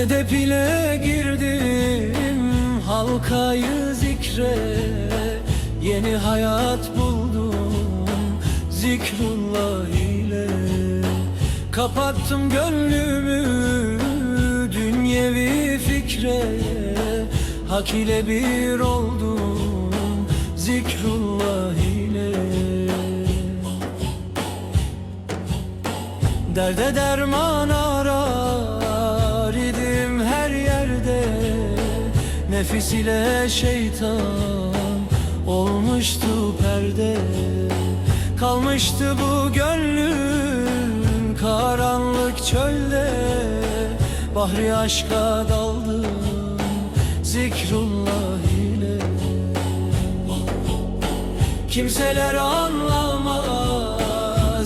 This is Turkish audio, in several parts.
Edep ile girdim halkayı zikre. Yeni hayat buldum zikrullah ile. Kapattım gönlümü dünyevi fikre. Hak ile bir oldum zikrullah ile. Derde derman Nefis ile şeytan olmuştu perde. Kalmıştı bu gönlüm karanlık çölde. Bahri aşka daldım zikrullah ile. Kimseler anlamaz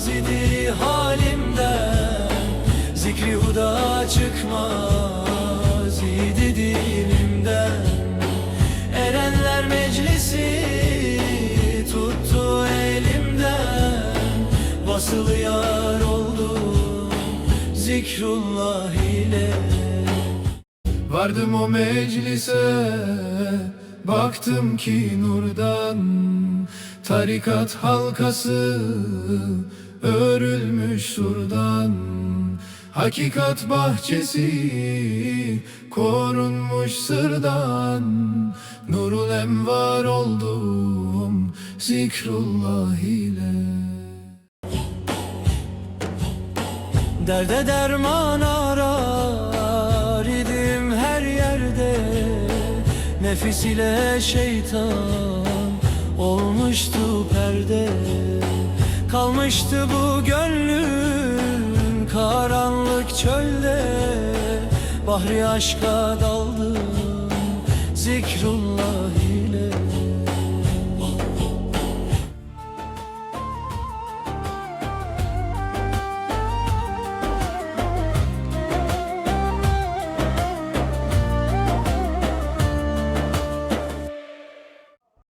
idi halimden. Zikri huda çıkmaz Basılı yar oldum zikrullah ile? Vardım o meclise Baktım ki nurdan. Tarikat halkası Örülmüş surdan. Hakikat bahçesi Korunmuş sırdan. Nurul envar oldum Zikrullah ile Derde derman arar idim her yerde. Nefis ile şeytan olmuştu perde. Kalmıştı bu gönlüm karanlık çölde. Bahri aşka daldım zikrullah